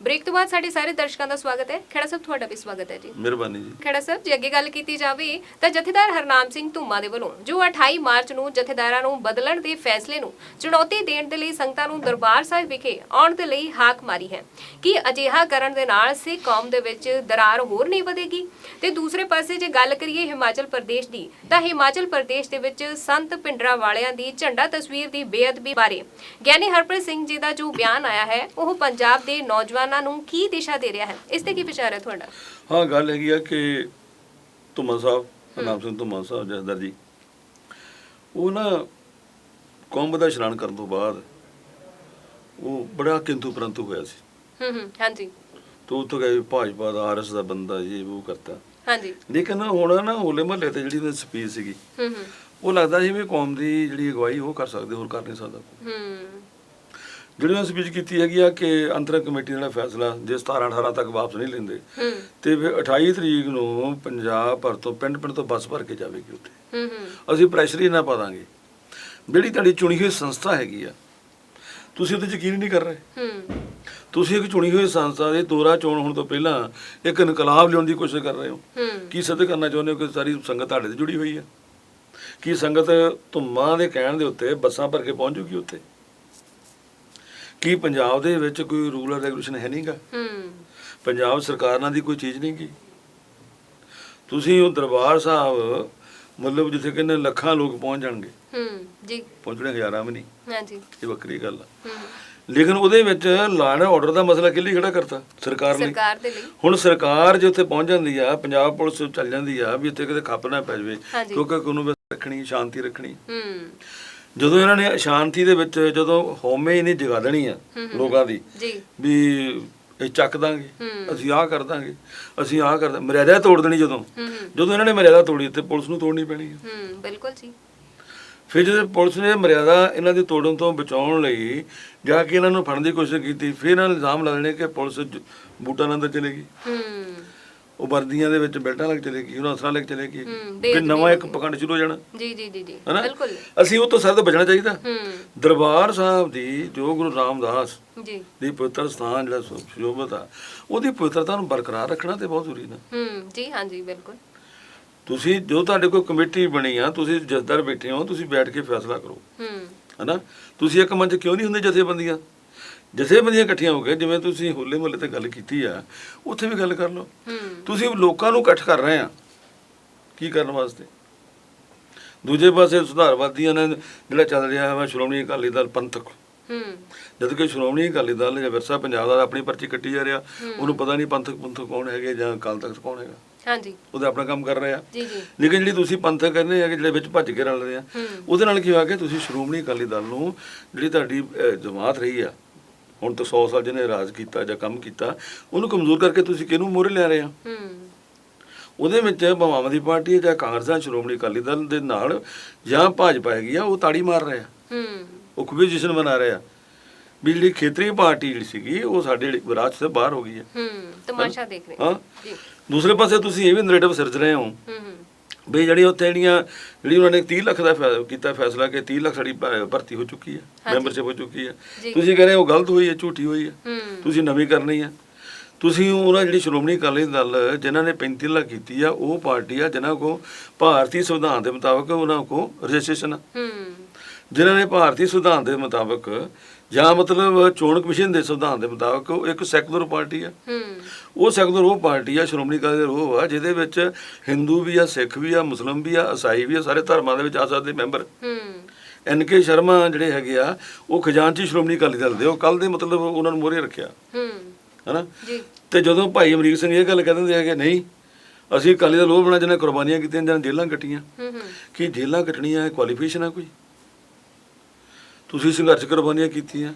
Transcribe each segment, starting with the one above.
Break ਤੋਂ ਬਾਅਦ ਸਾਡੇ ਸਾਰੇ ਦਰਸ਼ਕਾਂ ਦਾ ਸਵਾਗਤ ਹੈ। ਖੇੜਾ ਸਾਹਿਬ ਤੁਹਾਡਾ ਵੀ ਸਵਾਗਤ ਹੈ ਜੀ। ਮਿਹਰਬਾਨੀ ਜੀ। ਖੇੜਾ ਸਾਹਿਬ ਜੇ ਅੱਗੇ ਗੱਲ ਕੀਤੀ ਜਾਵੇ ਤਾਂ ਜਥੇਦਾਰ ਹਰਨਾਮ ਸਿੰਘ ਧੁੰਮਾ ਦੇ ਵੱਲੋਂ ਜੋ 28 ਮਾਰਚ ਨੂੰ ਜਥੇਦਾਰਾਂ ਨੂੰ ਬਦਲਣ ਦੇ ਫੈਸਲੇ ਨੂੰ ਚੁਣੌਤੀ ਦੇਣ ਦੇ ਲਈ ਸੰਗਤਾਂ ਨੂੰ ਦਰਬਾਰ ਸਾਹਿਬ ਵਿਖੇ ਆਉਣ ਦੇ ਲਈ ਹਾਕ ਮਾਰੀ ਹੈ ਕਿ ਅਜਿਹਾ ਕਰਨ ਦੇ ਨਾਲ ਸਿੱਖ ਕੌਮ ਦੇ ਵਿੱਚ ਦਰਾਰ ਹੋਰ ਨਹੀਂ ਵਧੇਗੀ? ਤੇ ਦੂਸਰੇ ਪਾਸੇ ਜੇ ਗੱਲ ਕਰੀਏ ਹਿਮਾਚਲ ਪ੍ਰਦੇਸ਼ ਦੀ ਤਾਂ ਹਿਮਾਚਲ ਪ੍ਰਦੇਸ਼ ਦੇ ਵਿੱਚ ਸੰਤ ਪਿੰਡਰਾ ਵਾਲਿਆਂ ਦੀ ਝੰਡਾ ਤਸਵੀਰ ਦੀ ਬੇਅਦਬੀ ਬਾਰੇ ਗਿਆਨੀ ਹਰਪ੍ਰੀਤ ਸਿੰਘ ਜੀ ਦਾ ਜੋ ਬਿਆਨ ਆਇਆ ਹੈ ਉਹ ਪੰਜਾਬ ਦੇ ਨੌਜਵਾਨਾਂ ਨੂੰ ਕੀ ਦਿਸ਼ਾ ਦੇ ਰਿਹਾ ਹੈ? ਇਸ ਤੇ ਕੀ ਵਿਚਾਰ ਹੈ ਤੁਹਾਡਾ? ਹਾਂ ਗੱਲ ਹੈਗੀ ਆ ਕਿ ਧੁਮਾ ਸਾਹਿਬ ਨਾਮ ਸਿੰਘ ਧੁਮਾ ਸਾਹਿਬ ਜਸਦਰ ਜੀ ਉਹ ਨਾ ਕੌਮ ਦਾ ਇਸ਼ਨਾਨ ਕਰਨ ਤੋਂ ਬਾਅਦ ਉਹ ਬੜਾ ਕਿੰਤੂ ਪਰੰਤੂ ਹੋਇਆ ਸੀ। ਹੂੰ ਹੂੰ ਹਾਂਜੀ। ਤੋ ਉੱਥੋਂ ਗਏ ਭਾਜਪਾ ਦਾ ਆਰਐਸ ਦਾ ਬੰਦਾ ਇਹ ਉਹ ਕਰਤਾ। ਹਾਂਜੀ। ਲੇਕਿਨ ਹੁਣ ਨਾ ਹੋਲੇ ਮਹੱਲੇ ਤੇ ਜਿਹੜੀ ਉਹਦੀ ਸਪੀਚ ਸੀਗੀ ਹੂੰ ਹੂੰ। ਉਹ ਲੱਗਦਾ ਸੀ ਵੀ ਕੌਮ ਦੀ ਜਿਹੜੀ ਅਗਵਾਈ ਉਹ ਕਰ ਸਕਦੇ ਹੋਰ ਕਰ ਨਹੀਂ ਸਕਦਾ। ਹੂੰ। ਜਿਹੜੀ ਉਹਨੇ ਸਪੀਚ ਕੀਤੀ ਹੈਗੀ ਆ ਕਿ ਅੰਤਰੰਗ ਕਮੇਟੀ ਦਾ ਫੈਸਲਾ ਜੇ 17 18 ਤੱਕ ਵਾਪਸ ਨਹੀਂ ਲੈਂਦੇ ਤੇ ਫਿਰ 28 ਤਰੀਕ ਨੂੰ ਪੰਜਾਬ ਭਰ ਤੋਂ ਪਿੰਡ ਪਿੰਡ ਤੋਂ ਬੱਸ ਭਰ ਕੇ ਜਾਵੇਗੀ ਉੱਥੇ। ਅਸੀਂ ਪ੍ਰੈਸ਼ਰ ਹੀ ਨਾ ਪਾ ਦਾਂਗੇ। ਜਿਹੜੀ ਤੁਹਾਡੀ ਚੁਣੀ ਹੋਈ ਸੰਸਥਾ ਹੈਗੀ ਆ ਤੁਸੀਂ ਉਹਦੇ ਯਕੀਨ ਨਹੀਂ ਕਰ ਰਹੇ। ਤੁਸੀਂ ਇੱਕ ਚੁਣੀ ਹੋਈ ਸੰਸਥਾ ਦੇ ਦੋਰਾ ਚੋਣ ਹੋਣ ਤੋਂ ਪਹਿਲਾਂ ਇੱਕ ਇਨਕਲਾਬ ਲਿਆਉਣ ਦੀ ਕੋਸ਼ਿਸ਼ ਕਰ ਰਹੇ ਹੋ। ਹੂੰ। ਕੀ ਸਿੱਧ ਕਰਨਾ ਚਾਹੁੰਦੇ ਹੋ ਕਿ ਸਾਰੀ ਸੰਗਤ ਤੁਹਾਡੇ ਤੇ ਜੁੜੀ ਹੋਈ ਹੈ ਕੀ ਸੰਗਤ ਧੁੰਮਾਂ ਦੇ ਕਹਿਣ ਦੇ ਉੱਤੇ ਬੱਸਾਂ ਭਰ ਕੇ ਪਹੁੰਚ ਜੂਗੀ ਉੱਥੇ? ਕੀ ਪੰਜਾਬ ਦੇ ਵਿੱਚ ਕੋਈ ਰੂਲ ਐਂਡ ਰੈਗੂਲੇਸ਼ਨ ਹੈ ਨਹੀਂਗਾ ਹੂੰ। ਪੰਜਾਬ ਸਰਕਾਰ ਨਾਲ ਦੀ ਕੋਈ ਚੀਜ਼ ਨਹੀਂ ਗੀ? ਤੁਸੀਂ ਉਹ ਦਰਬਾਰ ਸਾਹਿਬ ਮਤਲਬ ਜਿੱਥੇ ਕਹਿੰਦੇ ਲੱਖਾਂ ਲੋਕ ਪਹੁੰਚ ਜਾਣਗੇ। ਹੂੰ ਜੀ। ਪਹੁੰਚਣੇ ਹਜ਼ਾਰਾਂ ਵੀ ਨਹੀਂ। ਹਾਂਜੀ। ਇਹ ਵੱਖਰੀ ਗੱਲ ਆ। ਹੂੰ। ਲੇਕਿਨ ਉਹਦੇ ਵਿੱਚ ਲਾਅ ਆਰਡਰ ਦਾ ਮਸਲਾ ਕਿੱਲੀ ਖੜਾ ਕਰਤਾ? ਸਰਕਾਰ ਨੇ ਸਰਕਾਰ ਦੇ ਲਈ। ਹੁਣ ਸਰਕਾਰ ਜੇ ਉੱਥੇ ਪਹੁੰਚ ਜਾਂਦੀ ਆ ਪੰਜਾਬ ਪੁਲਿਸ ਚੱਲ ਜਾਂਦੀ ਆ ਵੀ ਇੱਥੇ ਕਿਤੇ ਖੱਪ ਨਾ ਪੈ ਜਾਵੇ। ਕਿਉਂਕਿ ਵਿਵਸਥਾ ਰੱਖਣੀ ਸ਼ਾਂਤੀ ਰੱਖਣੀ। ਹੂੰ। ਜਦੋਂ ਇਹਨਾਂ ਨੇ ਸ਼ਾਂਤੀ ਦੇ ਵਿੱਚ ਜਦੋਂ ਹਉਮੈ ਹੀ ਨਹੀਂ ਜਗਾ ਦੇਣੀ ਆ ਲੋਕਾਂ ਦੀ ਜੀ। ਵੀ ਇਹ ਚੱਕ ਦਾਂਗੇ। ਅਸੀਂ ਆਹ ਕਰ ਦਾਂਗੇ ਅਸੀਂ ਆਹ ਕਰ ਮਰਿਆਦਾ ਤੋੜ ਦੇਣੀ ਜਦੋਂ। ਜਦੋਂ ਇਹਨਾਂ ਨੇ ਮਰਿਆਦਾ ਤੋੜੀ ਤੇ ਪੁਲਿਸ ਨੂੰ ਤੋੜਨੀ ਪੈਣੀ ਹੂੰ ਬਿਲਕੁਲ ਜੀ। ਫਿਰ ਜਦੋਂ ਪੁਲਿਸ ਨੇ ਮਰਿਆਦਾ ਇਹਨਾਂ ਦੀ ਤੋੜਨ ਤੋਂ ਬਚਾਉਣ ਲਈ ਜਾ ਕੇ ਇਹਨਾਂ ਨੂੰ ਫੜਨ ਦੀ ਕੋਸ਼ਿਸ਼ ਕੀਤੀ ਫਿਰ ਇਹਨਾਂ ਨੇ ਇਲਜ਼ਾਮ ਲਾ ਲੈਣੇ ਕਿ ਪੁਲਿਸ ਬੂਟਾਂ ਚਲੇਗੀ ਹੂੰ ਉਹ ਵਰਦੀਆਂ ਦੇ ਵਿੱਚ ਬੈਲਟਾਂ ਲੱਗ ਚਲੇਗੀ ਉਹਨਾਂ ਅਸਰਾਂ ਲੱਗ ਹੂੰ, ਕਿ ਬੇਅਦਬੀ ਨਵਾਂ ਇੱਕ ਪਖੰਡ ਸ਼ੁਰੂ ਹੋ ਜਾਣਾ। ਜੀ ਜੀ ਜੀ ਜੀ ਬਿਲਕੁਲ। ਅਸੀਂ ਉਹ ਤੋਂ ਸਰ ਬਚਣਾ ਚਾਹੀਦਾ। ਹੂੰ। ਦਰਬਾਰ ਸਾਹਿਬ ਦੀ ਜੋ ਗੁਰੂ ਰਾਮਦਾਸ ਜੀ। ਦੀ ਪਵਿੱਤਰ ਸਥਾਨ ਜਿਹੜਾ ਸੁਸ਼ੋਭਿਤ ਆ ਉਹਦੀ ਪਵਿੱਤਰਤਾ ਨੂੰ ਬਰਕਰਾਰ ਰੱਖਣਾ ਤੇ ਬਹੁਤ ਜ਼ਰੂਰੀ ਨਾ। ਹੂੰ ਜੀ ਹਾਂਜੀ ਬਿਲਕੁਲ। ਤੁਸੀਂ ਜੋ ਤੁਹਾਡੇ ਕੋਲ ਕਮੇਟੀ ਬਣੀ ਆ ਤੁਸੀਂ ਜਥੇਦਾਰ ਬੈਠੇ ਹੋ ਤੁਸੀਂ ਬੈਠ ਕੇ ਫੈਸਲਾ ਕਰੋ। ਹੂੰ। ਹਨਾ? ਤੁਸੀਂ ਇੱਕ ਮੰਚ ਕਿਉਂ ਨਹੀਂ ਹੁੰਦੇ ਜਥੇਬੰਦੀਆਂ? ਜਥੇਬੰਦੀਆਂ ਇਕੱਠੀਆਂ ਹੋ ਕੇ ਜਿਵੇਂ ਤੁਸੀਂ ਹੋਲੇ ਮਹੱਲੇ ਤੇ ਗੱਲ ਕੀਤੀ ਆ ਉੱਥੇ ਵੀ ਗੱਲ ਕਰ ਲਓ। ਹੂੰ। ਤੁਸੀਂ ਲੋਕਾਂ ਨੂੰ ਇਕੱਠ ਕਰ ਰਹੇ ਆ ਕੀ ਕਰਨ ਵਾਸਤੇ? ਦੂਜੇ ਪਾਸੇ ਸੁਧਾਰਵਾਦੀਆਂ ਨੇ ਜਿਹੜਾ ਚੱਲ ਰਿਹਾ ਵਾ ਸ਼੍ਰੋਮਣੀ ਅਕਾਲੀ ਦਲ ਪੰਥਕ। ਹੂੰ। ਜਦ ਕਿ ਸ਼੍ਰੋਮਣੀ ਅਕਾਲੀ ਦਲ ਜਾਂ ਵਿਰਸਾ ਪੰਜਾਬ ਦਾ ਆਪਣੀ ਪਰਚੀ ਕੱਟੀ ਜਾ ਰਿਹਾ। ਉਹਨੂੰ ਪਤਾ ਨਹੀਂ ਪੰਥਕ ਪੰਥਕ ਕੌਣ ਹੈਗੇ ਜਾਂ ਅਕਾਲ ਤਖਤ ਕੌਣ ਹੈਗਾ। ਹਾਂਜੀ। ਉਹਦਾ ਆਪਣਾ ਕੰਮ ਕਰ ਰਹੇ ਆ। ਜੀ ਜੀ। ਲੇਕਿਨ ਜਿਹੜੀ ਤੁਸੀਂ ਪੰਥਕ ਕਹਿੰਦੇ ਆ ਕਿ ਜਿਹੜੇ ਵਿੱਚ ਭੱਜ ਕੇ ਰਲ ਰਹੇ ਆ ਹੂੰ। ਉਹਦੇ ਨਾਲ ਕੀ ਹੋਇਆ ਕਿ ਤੁਸੀਂ ਸ਼੍ਰੋਮਣੀ ਅਕਾਲੀ ਦਲ ਨੂੰ ਜਿਹੜੀ ਤੁਹਾਡੀ ਜਮਾਤ ਰਹੀ ਆ ਹੁਣ ਤੋਂ 100 ਸਾਲ ਜਿਹਨੇ ਰਾਜ ਕੀਤਾ ਜਾਂ ਕੰਮ ਕੀਤਾ ਉਹਨੂੰ ਕਮਜ਼ੋਰ ਕਰਕੇ ਤੁਸੀਂ ਕਿਹਨੂੰ ਮੋਹਰੇ ਲਿਆ ਰਹੇ ਆ? ਹੂੰ। ਉਹਦੇ ਵਿੱਚ ਭਾਵੇਂ ਆਮ ਆਦਮੀ ਪਾਰਟੀ ਜਾਂ ਕਾਂਗਰਸ ਸ਼੍ਰੋਮਣੀ ਅਕਾਲੀ ਦਲ ਦੇ ਨਾਲ ਜਾਂ ਭਾਜਪਾ ਹੈਗੀ ਆ ਉਹ ਤਾੜੀ ਮਾਰ ਰਹੇ ਆ। ਹੂੰ। ਉਹ ਖੂਬੀ ਜਸ਼ਨ ਮਨਾ ਰਹੇ ਆ। ਵੀ ਜਿਹੜੀ ਖੇਤਰੀ ਪਾਰਟੀ ਜਿਹੜੀ ਸੀਗੀ ਉਹ ਸਾਡੇ ਵਿਰਾਸਤ ਤੋਂ ਬਾਹਰ ਹੋ ਗਈ ਹੈ। ਹੂੰ ਤਮਾਸ਼ਾ ਦੇਖ ਰਹੇ ਹਾਂ। ਜੀ। ਦੂਸਰੇ ਪਾਸੇ ਤੁਸੀਂ ਇਹ ਵੀ ਨੈਰੇਟਿਵ ਸਿਰਜ ਰਹੇ ਹੋ। ਹੂੰ ਹੂੰ। ਵੀ ਜਿਹੜੀ ਉੱਥੇ ਜਿਹੜੀਆਂ ਜਿਹੜੀ ਉਹਨਾਂ ਨੇ 30 ਲੱਖ ਦਾ ਕੀਤਾ ਫੈਸਲਾ ਕਿ 30 ਲੱਖ ਸਾਡੀ ਭਰਤੀ ਹੋ ਚੁੱਕੀ ਹੈ। ਮੈਂਬਰਸ਼ਿਪ ਹੋ ਚੁੱਕੀ ਹੈ। ਤੁਸੀਂ ਕਹ ਰਹੇ ਹੋ ਗਲਤ ਹੋਈ ਹੈ ਝੂਠੀ ਹੋਈ ਹੈ। ਤੁਸੀਂ ਨਵੀਂ ਕਰਨੀ ਹੈ। ਤੁਸੀਂ ਉਹਨਾਂ ਜਿਹੜੀ ਸ਼੍ਰੋਮਣੀ ਅਕਾਲੀ ਦਲ ਜਿਨ੍ਹਾਂ ਨੇ 35 ਲੱਖ ਕੀਤੀ ਆ ਉਹ ਪਾਰਟੀ ਆ ਜਿਨ੍ਹਾਂ ਕੋ ਭਾਰਤੀ ਸੰਵਿਧਾਨ ਦੇ ਮੁਤਾਬਕ ਉਹਨਾਂ ਕੋ ਰਜਿਸਟ੍ਰੇਸ਼ਨ ਆ। ਹੂੰ। ਜਿਨ੍ਹਾਂ ਨੇ ਭਾਰਤੀ ਸੰਵਿਧਾਨ ਦੇ ਮੁਤਾਬਕ ਜਾਂ ਮਤਲਬ ਚੋਣ ਕਮਿਸ਼ਨ ਦੇ ਸੰਵਿਧਾਨ ਦੇ ਮੁਤਾਬਕ ਉਹ ਇੱਕ ਸੈਕੂਲਰ ਪਾਰਟੀ ਆ। ਹੂੰ। ਉਹ ਸੈਕੂਲਰ ਉਹ ਪਾਰਟੀ ਆ ਸ਼੍ਰੋਮਣੀ ਅਕਾਲੀ ਦਲ ਉਹ ਆ ਜਿਹਦੇ ਵਿੱਚ ਹਿੰਦੂ ਵੀ ਆ ਸਿੱਖ ਵੀ ਆ ਮੁਸਲਮ ਵੀ ਆ ਈਸਾਈ ਵੀ ਆ ਸਾਰੇ ਧਰਮਾਂ ਦੇ ਵਿੱਚ ਆ ਸਕਦੇ ਮੈਂਬਰ। ਹੂੰ। ਐਨ ਕੇ ਸ਼ਰਮਾ ਜਿਹੜੇ ਹੈਗੇ ਆ ਉਹ ਖਜ਼ਾਨਚੀ ਸ਼੍ਰੋਮਣੀ ਅਕਾਲੀ ਦਲ ਦੇ ਉਹ ਕੱਲ ਦੇ ਮਤਲਬ ਉਹਨਾਂ ਨੂੰ ਮੋਹਰੇ ਰੱਖਿਆ। ਹੂੰ। ਹਨਾ? ਜੀ। ਤੇ ਜਦੋਂ ਭਾਈ ਅਮਰੀਕ ਸਿੰਘ ਇਹ ਗੱਲ ਕਹਿ ਦਿੰਦੇ ਆ ਕਿ ਨਹੀਂ ਅਸੀਂ ਅਕਾਲੀ ਦਲ ਉਹ ਬਣਾ ਜਿਹਨੇ ਕੁਰਬਾਨੀਆਂ ਕੀਤੀਆਂ ਜਾਂ ਜੇਲ੍ਹਾਂ ਕੱਟੀਆਂ। ਹੂੰ ਹੂੰ। ਕੀ ਜੇਲ੍ਹਾਂ ਕੱਟਣੀਆਂ ਕੁਆਲੀਫਿਕੇਸ਼ਨ ਆ ਕੋਈ? ਤੁਸੀਂ ਸੰਘਰਸ਼ ਕੁਰਬਾਨੀਆਂ ਕੀਤੀਆਂ।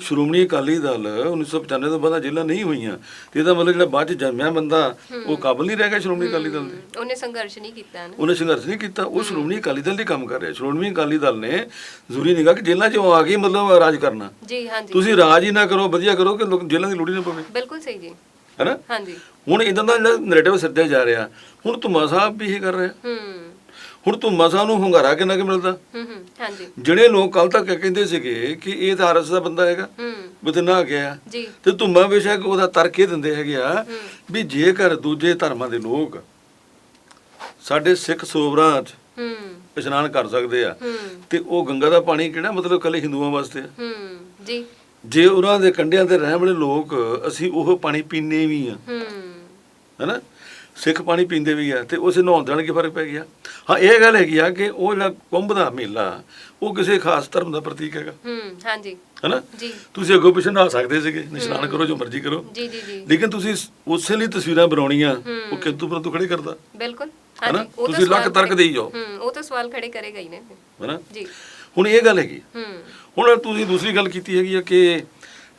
ਸ਼੍ਰੋਮਣੀ ਅਕਾਲੀ ਦਲ 1995 ਤੋਂ ਬਾਅਦ ਜੇਲ੍ਹਾਂ ਨਹੀਂ ਹੋਈਆਂ। ਤੇ ਇਹਦਾ ਮਤਲਬ ਜਿਹੜਾ ਬਾਅਦ ਚ ਜੰਮਿਆ ਬੰਦਾ ਉਹ ਕਾਬਲ ਨਹੀਂ ਰਹਿ ਗਿਆ ਸ਼੍ਰੋਮਣੀ ਅਕਾਲੀ ਦਲ ਦੇ। ਉਹਨੇ ਸੰਘਰਸ਼ ਨਹੀਂ ਕੀਤਾ ਨਾ। ਉਹਨੇ ਸੰਘਰਸ਼ ਨਹੀਂ ਕੀਤਾ ਉਹ ਸ਼੍ਰੋਮਣੀ ਅਕਾਲੀ ਦਲ ਦੀ ਕੰਮ ਕਰ ਰਿਹਾ। ਸ਼੍ਰੋਮਣੀ ਅਕਾਲੀ ਦਲ ਨੇ ਜ਼ਰੂਰੀ ਨਹੀਂਗਾ ਕਿ ਜੇਲ੍ਹਾਂ 'ਚੋਂ ਆ ਕੇ ਮਤਲਬ ਰਾਜ ਕਰਨਾ। ਜੀ ਹਾਂਜੀ। ਤੁਸੀਂ ਰਾਜ ਹੀ ਨਾ ਕਰੋ ਵਧੀਆ ਕਰੋ ਕਿ ਲੋਕ ਜੇਲ੍ਹਾਂ ਦੀ ਲੋੜ ਹੀ ਨਾ ਪਵੇ। ਬਿਲਕੁਲ ਸਹੀ ਜੀ। ਹੈਨਾ? ਹਾਂਜੀ। ਹੁਣ ਇਦਾਂ ਦਾ ਜਿਹੜਾ ਨੈਰੇਟਿਵ ਸਿਰਜਿਆ ਜਾ ਰਿਹਾ। ਹੁਣ ਧੁੰਮਾ ਸਾਹਿਬ ਵੀ ਇਹ ਕਰ ਰਿਹਾ। ਹੂੰ। ਹੁਣ ਧੁੰਮਾ ਸਾਹਿਬ ਨੂੰ ਹੁੰਗਾਰਾ ਕਿੰਨਾ ਕਿ ਮਿਲਦਾ? ਹੂੰ ਹੂੰ ਹਾਂਜੀ। ਜਿਹੜੇ ਲੋਕ ਕੱਲ ਤੱਕ ਕਹਿੰਦੇ ਸੀਗੇ ਕਿ ਇਹ ਤਾਂ ਆਰਐਸ ਦਾ ਬੰਦਾ ਹੈਗਾ ਹੂੰ। ਬਿਤੇ ਨਾ ਗਿਆ। ਜੀ। ਤੇ ਧੁੰਮਾ ਬੇਸ਼ੱਕ ਉਹਦਾ ਤਰਕ ਇਹ ਦਿੰਦੇ ਹੈਗੇ ਆ ਵੀ ਜੇਕਰ ਦੂਜੇ ਧਰਮਾਂ ਦੇ ਲੋਕ ਸਾਡੇ ਸਿੱਖ ਸਰੋਵਰਾਂ 'ਚ ਹੂੰ। ਇਸ਼ਨਾਨ ਕਰ ਸਕਦੇ ਆ ਤੇ ਉਹ ਗੰਗਾ ਦਾ ਪਾਣੀ ਕਿਹੜਾ? ਮਤਲਬ ਕੱਲੇ ਹਿੰਦੂਆਂ ਵਾਸਤੇ ਆ। ਹੂੰ ਜੀ। ਜੇ ਉਹਨਾਂ ਦੇ ਕੰਢਿਆਂ ਤੇ ਰਹਿਣ ਵਾਲੇ ਲੋਕ ਅਸੀਂ ਉਹ ਪਾਣੀ ਪੀਂਦੇ ਵੀ ਆ। ਹੂੰ। ਹੈਨਾ? ਸਿੱਖ ਪਾਣੀ ਪੀਂਦੇ ਵੀ ਆ ਤੇ ਉਸੇ ਨਹਾਉਣ ਦੇ ਨਾਲ ਕੀ ਫ਼ਰਕ ਪੈ ਗਿਆ। ਹਾਂ ਇਹ ਗੱਲ ਹੈਗੀ ਆ ਕਿ ਉਹ ਜਿਹੜਾ ਕੁੰਭ ਦਾ ਮੇਲਾ ਉਹ ਕਿਸੇ ਖਾਸ ਧਰਮ ਦਾ ਪ੍ਰਤੀਕ ਹੈਗਾ। ਹੂੰ ਹਾਂਜੀ। ਹੈਨਾ? ਜੀ। ਤੁਸੀਂ ਅੱਗੋਂ ਪਿੱਛੇ ਨਹਾ ਸਕਦੇ ਸੀਗੇ ਨਿਸ਼ਾਨ ਕਰੋ ਜੋ ਮਰਜ਼ੀ ਕਰੋ। ਜੀ ਜੀ ਜੀ। ਲੇਕਿਨ ਤੁਸੀਂ ਉਸੇ ਲਈ ਤਸਵੀਰਾਂ ਬਣਾਉਣੀਆਂ। ਉਹ ਕਿੰਤੂ ਪਰੰਤੂ ਖੜੇ ਕਰਦਾ। ਬਿਲਕੁਲ। ਹਾਂਜੀ ਤੁਸੀਂ ਲੱਖ ਤਰਕ ਦੇਈ ਜਾਓ। ਹੂੰ ਉਹ ਤਾਂ ਸਵਾਲ ਖੜੇ ਕਰੇਗਾ ਹੀ ਨੇ। ਹੈਨਾ? ਜੀ। ਹੁਣ ਇਹ ਗੱਲ ਹੈਗੀ। ਹੂੰ। ਹੁਣ ਤੁਸੀਂ ਦੂਸਰੀ ਗੱਲ ਕੀਤੀ ਹੈਗੀ ਆ ਕਿ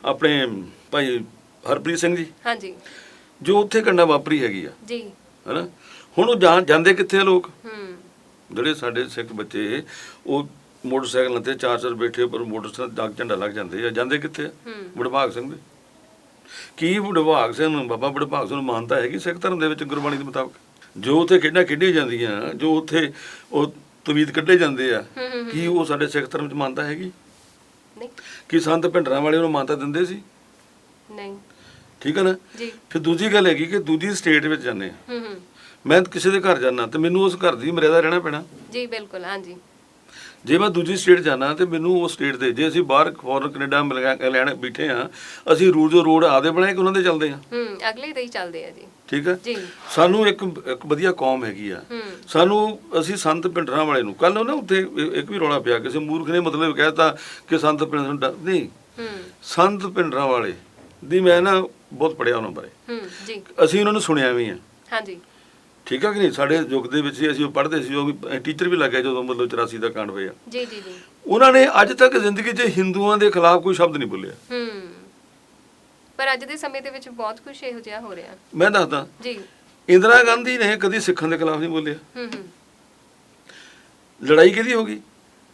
ਆਪਣੇ ਭਾਈ ਹਰਪ੍ਰੀਤ ਸਿੰਘ ਜੀ। ਹਾਂਜੀ। ਜੋ ਉੱਥੇ ਕੰਡਾ ਵਾਪਰੀ ਹੈਗੀ ਆ। ਜੀ। ਹੈਨਾ? ਹੁਣ ਉਹ ਜਾਂਦੇ ਕਿੱਥੇ ਆ ਲੋਕ? ਹੂੰ। ਜਿਹੜੇ ਸਾਡੇ ਸਿੱਖ ਬੱਚੇ ਉਹ ਮੋਟਰਸਾਈਕਲਾਂ ਤੇ ਚਾਰ ਚਾਰ ਬੈਠੇ ਪਰ ਮੋਟਰਸਾਈਕਲ ਡਾਕ ਝੰਡਾ ਲੱਗ ਜਾਂਦੇ ਆ। ਜਾਂਦੇ ਕਿੱਥੇ ਵਡਭਾਗ ਸਿੰਘ ਦੇ। ਕੀ ਵਡਭਾਗ ਸਿੰਘ ਨੂੰ ਬਾਬਾ ਵਡਭਾਗ ਸਿੰਘ ਨੂੰ ਮਾਨਤਾ ਹੈਗੀ ਸਿੱਖ ਧਰਮ ਦੇ ਵਿੱਚ ਗੁਰਬਾਣੀ ਦੇ ਮੁਤਾਬਕ? ਜੋ ਉੱਥੇ ਖੇਡਾਂ ਖੇਡੀਆਂ ਜਾਂਦੀਆਂ ਜੋ ਉੱਥੇ ਉਹ ਤਵੀਤ ਕੱਢੇ ਜਾਂਦੇ ਆ ਕੀ ਉਹ ਸਾਡੇ ਸਿੱਖ ਧਰਮ 'ਚ ਮਾਨਤਾ ਹੈਗੀ? ਨਹੀਂ। ਕੀ ਸੰਤ ਭਿੰਡਰਾਂ ਵਾਲੇ ਉਹਨੂੰ ਮਾਨਤਾ ਦਿੰਦੇ ਸੀ? ਨਹੀਂ। ਠੀਕ ਹੈ ਨਾ? ਜੀ। ਫਿਰ ਦੂਜੀ ਗੱਲ ਹੈਗੀ ਕਿ ਦੂਜੀ ਸਟੇਟ ਵਿੱਚ ਜਾਂਦੇ ਆ। ਹੂੰ ਹੂੰ। ਮੈਂ ਕਿਸੇ ਦੇ ਘਰ ਜਾਣਾ ਤੇ ਮੈਨੂੰ ਉਸ ਘਰ ਦੀ ਮਰਿਆਦਾ ਰਹਿਣਾ ਪੈਣਾ। ਜੀ ਬਿਲਕੁਲ ਹਾਂਜੀ। ਜੇ ਮੈਂ ਦੂਜੀ ਸਟੇਟ ਜਾਣਾ ਤੇ ਮੈਨੂੰ ਉਹ ਸਟੇਟ ਦੇ ਜੇ ਅਸੀਂ ਬਾਹਰ ਫੋਰਨ ਕੈਨੇਡਾ ਅਮਰੀਕਾ ਲੈਣ ਬੈਠੇ ਆ ਅਸੀਂ ਰੂਲ ਜੋ ਰੋਡ ਆਦੇ ਬਣਾਏ ਕਿ ਉਹਨਾਂ ਦੇ ਚੱਲਦੇ ਆ? ਹੂੰ ਅਗਲੇ ਦੇ ਹੀ ਚੱਲਦੇ ਆ ਜੀ। ਠੀਕ ਹੈ ਜੀ। ਸਾਨੂੰ ਇੱਕ ਇੱਕ ਵਧੀਆ ਕੌਮ ਹੈਗੀ ਆ। ਸਾਨੂੰ ਅਸੀਂ ਸੰਤ ਪਿੰਡਰਾਂ ਵਾਲੇ ਨੂੰ ਕੱਲ ਨਾ ਉੱਥੇ ਇੱਕ ਵੀ ਰੌਲਾ ਪਿਆ ਕਿਸੇ ਮੂਰਖ ਨੇ ਮਤਲਬ ਕਹਿਤਾ ਕਿ ਸੰਤ ਪਿੰਡਰਾਂ ਨਹੀਂ। ਹੂੰ। ਸੰਤ ਪਿੰਡਰਾਂ ਵਾਲੇ ਦੀ ਮੈਂ ਨਾ ਬਹੁਤ ਪੜਿਆ ਉਹਨਾਂ ਬਾਰੇ। ਹੂੰ ਜੀ। ਅਸੀਂ ਉਹਨਾਂ ਨੂੰ ਸੁਣਿਆ ਵੀ ਆ। ਹਾਂਜੀ। ਠੀਕ ਆ ਕਿ ਨਹੀਂ? ਸਾਡੇ ਯੁੱਗ ਦੇ ਵਿੱਚ ਅਸੀਂ ਉਹ ਪੜ੍ਹਦੇ ਸੀ ਉਹ ਵੀ ਟੀਚਰ ਵੀ ਲੱਗਿਆ ਜਦੋਂ ਮਤਲਬ 84 ਦਾ ਕਾਂਡ ਹੋਇਆ। ਜੀ ਜੀ ਜੀ। ਉਹਨਾਂ ਨੇ ਅੱਜ ਤੱਕ ਜ਼ਿੰਦਗੀ 'ਚ ਹਿੰਦੂਆਂ ਦੇ ਖਿਲਾਫ ਕੋਈ ਸ਼ਬਦ ਨਹੀਂ ਬੋਲਿਆ। ਹੂੰ। ਪਰ ਅੱਜ ਦੇ ਸਮੇਂ ਦੇ ਵਿੱਚ ਬਹੁਤ ਕੁਝ ਇਹੋ ਜਿਹਾ ਹੋ ਰਿਹਾ। ਮੈਂ ਦੱਸਦਾ। ਜੀ। ਇੰਦਰਾ ਗਾਂਧੀ ਨੇ ਕਦੀ ਸਿੱਖਾਂ ਦੇ ਖਿਲਾਫ ਨਹੀਂ ਬੋਲਿਆ। ਹੂੰ ਹੂੰ। ਲੜਾਈ ਕਿਹਦੀ ਹੋ ਗਈ?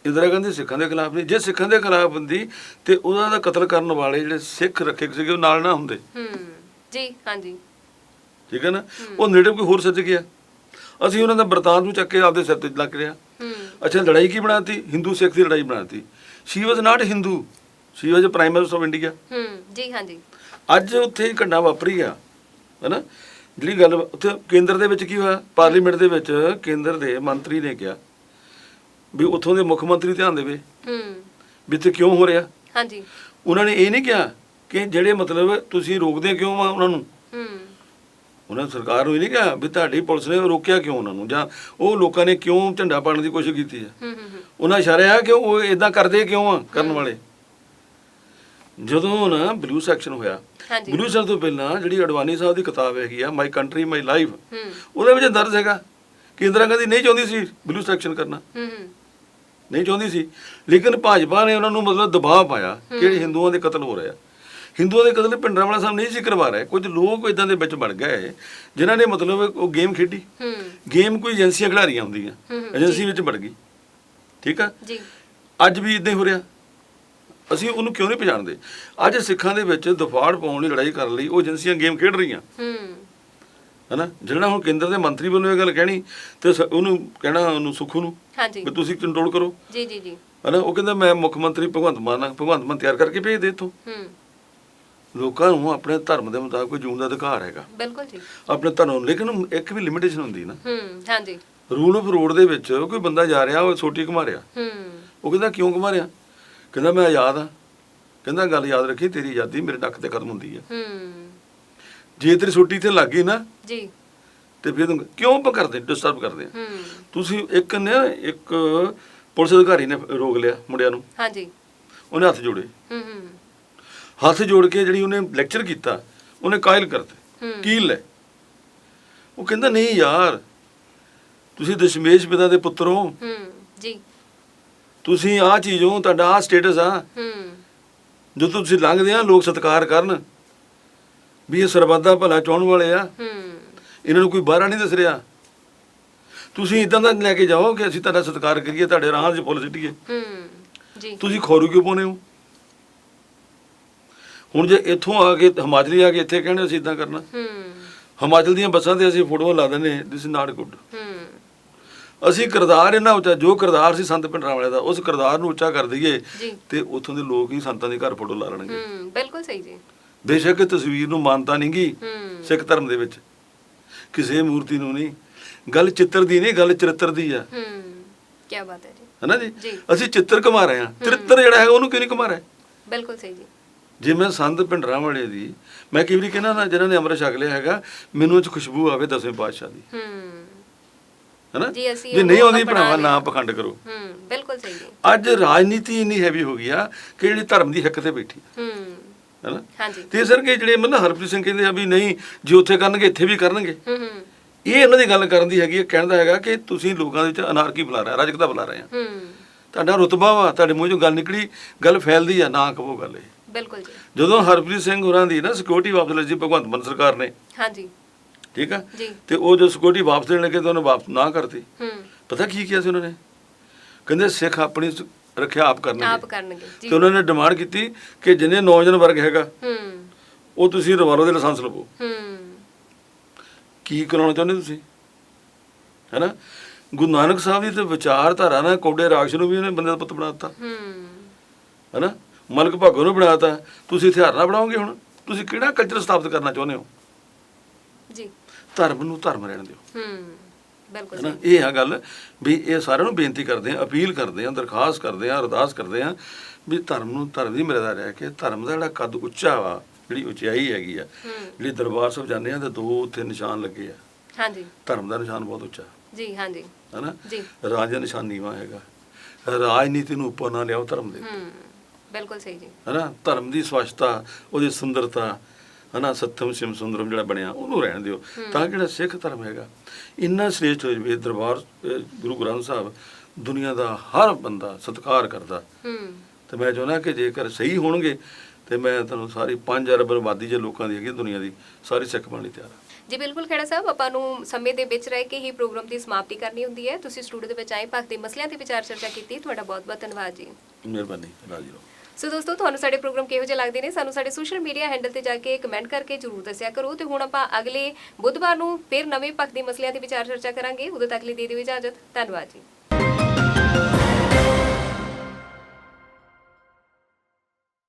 ਇੰਦਰਾ ਗਾਂਧੀ ਸਿੱਖਾਂ ਦੇ ਖਿਲਾਫ ਨਹੀਂ ਜੇ ਸਿੱਖਾਂ ਦੇ ਖਿਲਾਫ ਹੁੰਦੀ ਤੇ ਉਹਨਾਂ ਦਾ ਕਤਲ ਕਰਨ ਵਾਲੇ ਜਿਹੜੇ ਸਿੱਖ ਰੱਖੇ ਸੀਗੇ ਉਹ ਨਾਲ ਨਾ ਹੁੰਦੇ। ਹੂੰ ਜੀ ਹਾਂਜੀ। ਠੀਕ ਹੈ ਨਾ? ਉਹ ਨੇੜੇ ਕੋਈ ਹੋਰ ਸੱਜ ਗਿਆ। ਅਸੀਂ ਉਹਨਾਂ ਦਾ ਬਰਤਾਨ ਨੂੰ ਚੱਕ ਕੇ ਆਪਦੇ ਸਿਰ ਤੇ ਲੱਗ ਰਿਹਾ। ਹੂੰ। ਅੱਛਾ ਲੜਾਈ ਕੀ ਬਣਾਤੀ? ਹਿੰਦੂ ਸਿੱਖ ਦੀ ਲੜਾਈ ਬਣਾਤੀ। She was not Hindu she was prime minister of India ਹੂੰ ਜੀ ਹਾਂਜੀ। ਅੱਜ ਉੱਥੇ ਘੰਟਾ ਵਾਪਰੀ ਆ ਹੈਨਾ? ਜਿਹੜੀ ਗੱਲ ਉੱਥੇ ਕੇਂਦਰ ਦੇ ਵਿੱਚ ਕੀ ਹੋਇਆ? ਪਾਰਲੀਮੈਂਟ ਦੇ ਵਿੱਚ ਕੇਂਦਰ ਦੇ ਮੰਤਰੀ ਨੇ ਕਿਹਾ ਵੀ ਉੱਥੋਂ ਦੇ ਮੁੱਖ ਮੰਤਰੀ ਧਿਆਨ ਦੇਵੇ। ਹੂੰ। ਵੀ ਇੱਥੇ ਕਿਉਂ ਹੋ ਰਿਹਾ? ਹਾਂਜੀ। ਉਹਨਾਂ ਨੇ ਇਹ ਨਹੀਂ ਕਿਹਾ ਕਿ ਜਿਹੜੇ ਮਤਲਬ ਤੁਸੀਂ ਰੋਕਦੇ ਕਿਉਂ ਆ ਉਹਨਾਂ ਨੂੰ? ਹੂੰ। ਉਹਨਾਂ ਸਰਕਾਰ ਨੂੰ ਇਹ ਨਹੀਂ ਕਿਹਾ ਵੀ ਤੁਹਾਡੀ ਪੁਲਿਸ ਨੇ ਰੋਕਿਆ ਕਿਉਂ ਉਹਨਾਂ ਨੂੰ? ਜਾਂ ਉਹ ਲੋਕਾਂ ਨੇ ਕਿਉਂ ਝੰਡਾ ਪਾੜਨ ਦੀ ਕੋਸ਼ਿਸ਼ ਕੀਤੀ ਹੈ? ਹੂੰ ਉਹਨਾਂ ਇਸ਼ਾਰਾ ਆ ਕਿ ਉਹ ਇਦਾਂ ਕਰਦੇ ਕਿਉਂ ਆ ਕਰਨ ਵਾਲੇ? ਜਦੋਂ ਨਾ ਬਲੂ ਸੈਕਸ਼ਨ ਹੋਇਆ ਹਾਂਜੀ। ਬਲੂ ਸੈਕਸ਼ਨ ਤੋਂ ਪਹਿਲਾਂ ਜਿਹੜੀ ਅਡਵਾਨੀ ਸਾਹਿਬ ਦੀ ਕਿਤਾਬ ਹੈਗੀ ਆ ਮਾਈ ਕੰਟਰੀ ਮਾਈ ਲਾਈਫ ਹੂੰ। ਉਹਦੇ ਵਿੱਚ ਦਰਜ ਹੈਗਾ ਕਿ ਇੰਦਰਾ ਗਾਂਧੀ ਨਹੀਂ ਚਾਹੁੰਦੀ ਸੀ ਬਲੂ ਸੈਕਸ਼ਨ ਕਰਨਾ। ਹੂੰ ਹੂੰ। ਨਹੀਂ ਚਾਹੁੰਦੀ ਸੀ। ਲੇਕਿਨ ਭਾਜਪਾ ਨੇ ਉਹਨਾਂ ਨੂੰ ਮਤਲਬ ਦਬਾਅ ਪਾਇਆ ਕਿ ਹਿੰਦੂਆਂ ਦੇ ਕਤਲ ਹੋ ਰਿਹਾ ਹਿੰਦੂਆਂ ਦੇ ਕਤਲ ਪਿੰਡਰਾਂ ਵਾਲਾ ਸਾਹਿਬ ਨਹੀਂ ਸੀ ਕਰਵਾ ਰਿਹਾ। ਕੁਝ ਲੋਕ ਇਦਾਂ ਦੇ ਵਿੱਚ ਵੜ ਗਏ ਜਿਨ੍ਹਾਂ ਨੇ ਮਤਲਬ ਉਹ ਗੇਮ ਖੇਡੀ। ਹੂੰ। ਗੇਮ ਕੋਈ ਏਜੰਸੀਆਂ ਖਿਡਾਰੀਆਂ ਹੁੰਦੀਆਂ। ਏਜੰਸੀ ਵਿੱਚ ਵੜ ਗਈ। ਠੀਕ ਆ? ਜੀ। ਅੱਜ ਵੀ ਇਦਾਂ ਹੀ ਹੋ ਰਿਹਾ। ਅਸੀਂ ਉਹਨੂੰ ਕਿਉਂ ਨਹੀਂ ਪਛਾਣਦੇ? ਅੱਜ ਸਿੱਖਾਂ ਦੇ ਵਿੱਚ ਦਫਾੜ ਪਾਉਣ ਲਈ ਲੜਾਈ ਕਰਨ ਲਈ ਉਹ ਏਜੰਸੀਆਂ ਗੇਮ ਖੇਡ ਰਹੀਆਂ। ਹੂੰ। ਹਨਾ? ਜਿਹੜਾ ਹੁਣ ਕੇਂਦਰ ਦੇ ਮੰਤਰੀ ਵੱਲੋਂ ਇਹ ਗੱਲ ਕਹਿਣੀ ਤੇ ਸ- ਉਹਨੂੰ ਕਹਿਣਾ ਉਹਨੂੰ ਸੁਖੂ ਨੂੰ ਹਾਂਜੀ। ਵੀ ਤੁਸੀਂ ਕੰਟਰੋਲ ਕਰੋ। ਜੀ ਜੀ ਜੀ। ਹਨਾ? ਉਹ ਕਹਿੰਦਾ ਮੈਂ ਮੁੱਖ ਮੰਤਰੀ ਭਗਵੰਤ ਮਾਨ ਆ, ਭਗਵੰਤ ਮਾਨ ਤਿਆਰ ਕਰਕੇ ਭੇਜ ਦੇ ਇੱਥੋਂ। ਹੂੰ। ਲੋਕਾਂ ਨੂੰ ਆਪਣੇ ਧਰਮ ਦੇ ਮੁਤਾਬਕ ਜੂਣ ਦਾ ਅਧਿਕਾਰ ਹੈਗਾ। ਬਿਲਕੁਲ ਜੀ। ਆਪਣੇ ਧਰਮ ਨੂੰ ਲੇਕਿਨ ਇੱਕ ਵੀ ਲਿਮਿਟੇਸ਼ਨ ਹੁੰਦੀ ਨਾ। ਹੂੰ ਹਾਂਜੀ। ਰੂਲ ਆਫ ਰੋਡ ਦੇ ਵਿੱਚ ਕੋਈ ਬੰਦਾ ਜਾ ਰਿਹਾ ਉਹ ਸੋਟੀ ਘੁਮਾ ਰਿਹਾ। ਹੂੰ। ਉਹ ਕਹਿੰਦਾ ਕਿਉਂ ਘੁਮਾ ਰਿਹਾ? ਕਹਿੰਦਾ ਮੈਂ ਆਜ਼ਾਦ ਆ ਕਹਿੰਦਾ ਗੱਲ ਯਾਦ ਰੱਖੀ ਤੇਰੀ ਆਜ਼ਾਦੀ ਮੇਰੇ ਨੱਕ ਤੇ ਖਤਮ ਹੁੰਦੀ ਹੈ। ਹੂੰ। ਜੇ ਤੇਰੀ ਸੋਟੀ ਤੇ ਲੱਗ ਗਈ ਨਾ ਜੀ। ਤੇ ਫਿਰ ਤੂੰ ਕਿਉਂ ਆਪਾਂ ਕਰਦੇ ਡਿਸਟਰਬ ਕਰਦੇ ਆ? ਹੂੰ। ਤੁਸੀਂ ਇੱਕ ਨੇ ਇੱਕ ਪੁਲਿਸ ਅਧਿਕਾਰੀ ਨੇ ਰੋਕ ਲਿਆ ਮੁੰਡਿਆਂ ਨੂੰ। ਹਾਂਜੀ। ਉਹਨੇ ਹੱਥ ਜੋੜੇ। ਹੂੰ ਹੂੰ। ਹੱਥ ਜੋੜ ਕੇ ਜਿਹੜੀ ਉਹਨੇ ਲੈਕਚਰ ਕੀਤਾ ਉਹਨੇ ਕਾਇਲ ਕਰਤੇ। ਕੀਲ ਲੈ? ਉਹ ਕਹਿੰਦਾ ਨਹੀਂ ਯਾਰ ਤੁਸੀਂ ਦਸ਼ਮੇਸ਼ ਪਿਤਾ ਦੇ ਪੁੱਤਰ ਹੋ। ਹੂੰ ਜੀ। ਤੁਸੀਂ ਆਹ ਚੀਜ਼ ਹੋ ਤੁਹਾਡਾ ਆਹ ਸਟੇਟਸ ਆ। ਹੂੰ। ਜਦੋਂ ਤੁਸੀਂ ਲੰਘਦੇ ਆ ਲੋਕ ਸਤਿਕਾਰ ਕਰਨ ਵੀ ਇਹ ਸਰਬੱਤ ਦਾ ਭਲਾ ਚਾਹਣ ਵਾਲੇ ਆ। ਇਹਨਾਂ ਨੂੰ ਕੋਈ ਬਾਹਰ ਨਹੀਂ ਦਿਸ ਰਿਹਾ। ਤੁਸੀਂ ਇਦਾਂ ਦਾ ਲੈ ਕੇ ਜਾਓ ਕਿ ਅਸੀਂ ਤੁਹਾਡਾ ਸਤਿਕਾਰ ਕਰੀਏ ਤੁਹਾਡੇ ਰਾਹਾਂ 'ਚ ਫੁੱਲ ਸਿੱਟੀਏ। ਜੀ। ਤੁਸੀਂ ਖੌਰੂ ਕਿਉਂ ਪਾਉਨੇ ਹੋ? ਹੁਣ ਜੇ ਇੱਥੋਂ ਆ ਕੇ ਹਿਮਾਚਲੀ ਆ ਕੇ ਇੱਥੇ ਕਹਿੰਦੇ ਅਸੀਂ ਇਦਾਂ ਕਰਨਾ। ਹਿਮਾਚਲ ਦੀਆਂ ਬੱਸਾਂ ਤੇ ਅਸੀਂ ਫੋਟੋਆਂ ਲਾ ਦਿੰਦੇ ਦਿਸ ਇਜ਼ ਨਾਟ ਗੁੱਡ ਅਸੀਂ ਕਿਰਦਾਰ ਇਹਨਾਂ ਉੱਚਾ ਜੋ ਕਿਰਦਾਰ ਸੀ ਸੰਤ ਪਿੰਡਰਾਂ ਵਾਲੇ ਦਾ ਉਸ ਕਿਰਦਾਰ ਨੂੰ ਉੱਚਾ ਕਰ ਦਈਏ ਤੇ ਉੱਥੋਂ ਦੇ ਲੋਕ ਹੀ ਸੰਤਾਂ ਦੇ ਘਰ ਫੋਟੋ ਲਾ ਲੈਣਗੇ। ਬਿਲਕੁਲ ਸਹੀ ਜੀ। ਬੇਸ਼ੱਕ ਤਸਵੀਰ ਨੂੰ ਮਾਨਤਾ ਨਹੀਂ ਗੀ ਹੂੰ। ਸਿੱਖ ਧਰਮ ਦੇ ਵਿੱਚ। ਕਿਸੇ ਮੂਰਤੀ ਨੂੰ ਨਹੀਂ। ਗੱਲ ਚਿੱਤਰ ਦੀ ਨਹੀਂ ਗੱਲ ਚਰਿੱਤਰ ਦੀ ਆ। ਹੂੰ ਕੀ ਬਾਤ ਹੈ ਜੀ। ਹੈਨਾ ਜੀ। ਅਸੀਂ ਚਿੱਤਰ ਕਮਾ ਰਹੇ ਹਾਂ। ਚਰਿੱਤਰ ਜਿਹੜਾ ਹੈਗਾ ਉਹਨੂੰ ਕਿਉਂ ਨਹੀਂ ਕਮਾ ਰਹੇ? ਬਿਲਕੁਲ ਸਹੀ ਜੀ। ਜੇ ਮੈਂ ਸੰਤ ਭਿੰਡਰਾਂ ਵਾਲੇ ਦੀ ਮੈਂ ਕਈ ਵਾਰੀ ਕਹਿੰਦਾ ਨਾ ਜਿਨ੍ਹਾਂ ਨੇ ਅੰਮ੍ਰਿਤ ਛਕ ਲਿਆ ਹੈਗਾ ਮੈਨੂੰ ਇਹ 'ਚ ਖੁਸ਼ਬੂ ਆਵੇ ਦਸਵੇਂ ਪਾਤਸ਼ਾਹ ਦੀ। ਹੂੰ। ਹੈਨਾ? ਜੀ, ਅਸੀਂ ਜੇ ਨਹੀਂ ਉਹ ਆਉਂਦੀ ਭਰਾਵਾ। ਨਾ ਪਖੰਡ ਕਰੋ। ਹੂੰ ਬਿਲਕੁਲ ਸਹੀ ਜੀ। ਅੱਜ ਰਾਜਨੀਤੀ ਇੰਨੀ ਹੈਵੀ ਹੋ ਗਈ ਆ ਕਿ ਜਿਹੜੀ ਧਰਮ ਦੀ ਹੱਕ ਤੇ ਬੈਠੀ ਹੂੰ। ਹੈਨਾ? ਹਾਂਜੀ। ਤੇ ਸਰ ਕਿ ਜਿਹੜੇ ਮਤਲਬ ਹਰਪ੍ਰੀਤ ਸਿੰਘ ਕਹਿੰਦੇ ਆ ਵੀ ਨਹੀਂ ਜੇ ਉੱਥੇ ਕਰਨਗੇ ਇੱਥੇ ਵੀ ਕਰਨਗੇ। ਹੂੰ ਹੂੰ। ਇਹ ਇਹਨਾਂ ਦੀ ਗੱਲ ਕਰਨ ਦੀ ਹੈਗੀ ਹੈ ਕਹਿਣ ਦਾ ਹੈਗਾ ਕਿ ਤੁਸੀਂ ਲੋਕਾਂ ਦੇ ਵਿੱਚ ਅਨਾਰਕੀ ਬੁਲਾ ਰਹੇ ਅਰਾਜਕਤਾ ਬੁਲਾ ਰਹੇ ਆ। ਹੂੰ। ਤੁਹਾਡਾ ਰੁਤਬਾ ਵਾ ਤੁਹਾਡੇ ਮੂੰਹ ਚੋਂ ਗੱਲ ਨਿਕਲੀ ਗੱਲ ਫੈਲਦੀ ਆ ਨਾ ਕਹੋ ਗੱਲ ਇਹ। ਬਿਲਕੁਲ ਜੀ। ਜਦੋਂ ਹਰਪ੍ਰੀਤ ਸਿੰਘ ਹੋਰਾਂ ਦੀ ਨਾ ਸਿਕਿਉਰਿਟੀ ਵਾਪਸ ਲਈ ਸੀ ਭਗਵੰਤ ਮਾਨ ਸਰਕਾਰ ਨੇ। ਹਾਂਜੀ। ਠੀਕ ਆ? ਜੀ। ਤੇ ਉਹ ਜੋ ਸਿਕਿਉਰਿਟੀ ਵਾਪਸ ਦੇਣ ਲੱਗੇ ਤਾਂ ਉਹਨੇ ਵਾਪਸ ਨਾ ਕਰਤੀ। ਹੂੰ। ਪਤਾ ਕੀ ਕੀਤਾ ਸੀ ਉਹਨਾਂ ਨੇ? ਕਹਿੰਦੇ ਸਿੱਖ ਆਪਣੀ ਸ- ਰੱਖਿਆ ਆਪ ਆਪ ਕਰਨਗੇ ਕਰਨਗੇ ਜੀ। ਤੇ ਉਹਨਾਂ ਨੇ ਡਿਮਾਂਡ ਕੀਤੀ ਕਿ ਜਿੰਨੇ ਨੌਜਵਾਨ ਵਰਗ ਹੈਗਾ ਹੂੰ। ਉਹ ਤੁਸੀਂ ਰਿਵਾਲਵਰ ਦੇ ਲਾਇਸੈਂਸ ਲਵੋ। ਹੂੰ। ਕੀ ਕਰਾਉਣਾ ਚਾਹੁੰਦੇ ਤੁਸੀਂ? ਹੈਨਾ? ਗੁਰੂ ਨਾਨਕ ਸਾਹਿਬ ਦੀ ਤੇ ਵਿਚਾਰਧਾਰਾ ਨਾਲ ਕੌਡੇ ਰਾਖਸ਼ ਨੂੰ ਵੀ ਉਹਨੇ ਬੰਦੇ ਦਾ ਪੁੱਤ ਬਣਾ ਦਿੱਤਾ। ਹੂੰ। ਹੈਨਾ? ਮਲਕ ਭਾਗੋ ਨੂੰ ਬਣਾਤਾ ਤੁਸੀਂ ਹਥਿਆਰ ਨਾਲ ਬਣਾਓਗੇ ਹੁਣ? ਤੁਸੀਂ ਕਿਹੜਾ ਕਲਚਰ ਸਥਾਪਿਤ ਕਰਨਾ ਚਾਹੁੰਦੇ ਹੋ? ਜੀ। ਧਰਮ ਨੂੰ ਧਰਮ ਰਹਿਣ ਦਿਓ। ਹੂੰ। ਬਿਲਕੁਲ ਇਹ ਆ ਗੱਲ ਵੀ ਇਹ ਸਾਰਿਆਂ ਨੂੰ ਬੇਨਤੀ ਕਰਦੇ ਆ ਅਪੀਲ ਕਰਦੇ ਆ ਦਰਖਾਸਤ ਕਰਦੇ ਆ ਅਰਦਾਸ ਕਰਦੇ ਆ ਵੀ ਧਰਮ ਨੂੰ ਧਰਮ ਦੀ ਮਰਿਆਦਾ ਰਹਿ ਕੇ ਧਰਮ ਦਾ ਜਿਹੜਾ ਕੱਦ ਉੱਚਾ ਵਾ ਜਿਹੜੀ ਉਚਾਈ ਹੈਗੀ ਆ ਹੂੰ। ਜਿਹੜੀ ਦਰਬਾਰ ਸਾਹਿਬ ਜਾਂਦੇ ਆ ਤੇ ਦੋ ਉੱਥੇ ਨਿਸ਼ਾਨ ਲੱਗੇ ਆ। ਹਾਂਜੀ। ਧਰਮ ਦਾ ਨਿਸ਼ਾਨ ਬਹੁਤ ਉੱਚਾ। ਜੀ ਹਾਂਜੀ। ਹੈਨਾ ਜੀ। ਰਾਜ ਦਾ ਨਿਸ਼ਾਨ ਨੀਵਾਂ ਹੈਗਾ। ਰਾਜਨੀਤੀ ਨੂੰ ਉੱਪਰ ਨਾ ਲਿਆਓ ਧਰਮ ਦੇ। ਹੂੰ ਬਿਲਕੁਲ ਸਹੀ ਜੀ। ਹੈਨਾ ਧਰਮ ਦੀ ਸਵੱਛਤਾ ਉਹਦੀ ਸੁੰਦਰਤਾ ਹਨਾ ਸਤਮ ਸਿਮ ਸੁੰਦਰਮ ਜਿਹੜਾ ਬਣਿਆ ਉਹਨੂੰ ਰਹਿਣ ਦਿਓ। ਤਾਂ ਜਿਹੜਾ ਸਿੱਖ ਧਰਮ ਹੈਗਾ ਇੰਨਾ ਸ੍ਰੇਸ਼ਟ ਹੋ ਜਾਵੇ ਦਰਬਾਰ ਗੁਰੂ ਗ੍ਰੰਥ ਸਾਹਿਬ ਦੁਨੀਆ ਦਾ ਹਰ ਬੰਦਾ ਸਤਿਕਾਰ ਕਰਦਾ। ਤੇ ਮੈਂ ਚਾਹੁੰਦਾ ਕਿ ਜੇਕਰ ਸਹੀ ਹੋਣਗੇ ਤੇ ਮੈਂ ਤੁਹਾਨੂੰ ਸਾਰੀ 5 ਅਰਬ ਆਬਾਦੀ ਜੇ ਲੋਕਾਂ ਦੀ ਹੈਗੀ ਦੁਨੀਆ ਦੀ ਸਾਰੀ ਸਿੱਖ ਬਣਨ ਲਈ ਤਿਆਰ ਹਾਂ। ਜੀ ਬਿਲਕੁਲ ਖੜਾ ਸਾਹਿਬ ਆਪਾਂ ਨੂੰ ਸਮੇਂ ਦੇ ਵਿੱਚ ਰਹਿ ਕੇ ਹੀ ਪ੍ਰੋਗਰਾਮ ਦੀ ਸਮਾਪਤੀ ਕਰਨੀ ਹੁੰਦੀ ਹੈ। ਤੁਸੀਂ ਸਟੂਡੀਓ ਦੇ ਵਿੱਚ ਆਏ ਭਗਤ ਦੇ ਮਸਲਿਆਂ ਤੇ ਵਿਚਾਰ ਚਰਚਾ ਕੀਤੀ। ਤੁਹਾਡਾ ਬਹੁਤ ਬਹੁਤ ਧੰਨਵਾਦ ਜੀ। ਮਿਹਰਬਾਨੀ ਰਾਜੀ ਰਹੋ। ਸੋ ਦੋਸਤੋ, ਤੁਹਾਨੂੰ ਸਾਡੇ ਪ੍ਰੋਗਰਾਮ ਕਿਹੋ ਜਿਹੇ ਲੱਗਦੇ ਨੇ? ਸਾਨੂੰ ਸਾਡੇ ਸੋਸ਼ਲ ਮੀਡੀਆ ਹੈਂਡਲ ਤੇ ਜਾ ਕੇ ਕਮੈਂਟ ਕਰਕੇ ਜਰੂਰ ਦੱਸਿਆ ਕਰੋ ਤੇ ਹੁਣ ਆਪਾਂ ਅਗਲੇ ਬੁੱਧਵਾਰ ਨੂੰ ਫਿਰ ਨਵੇਂ ਪੱਖ ਦੇ ਮਸਲਿਆਂ ਤੇ ਵਿਚਾਰ ਚਰਚਾ ਕਰਾਂਗੇ। ਉਦੋਂ ਤੱਕ ਲਈ ਦੇ ਦਿਓ ਇਜਾਜ਼ਤ। ਧੰਨਵਾਦ ਜੀ।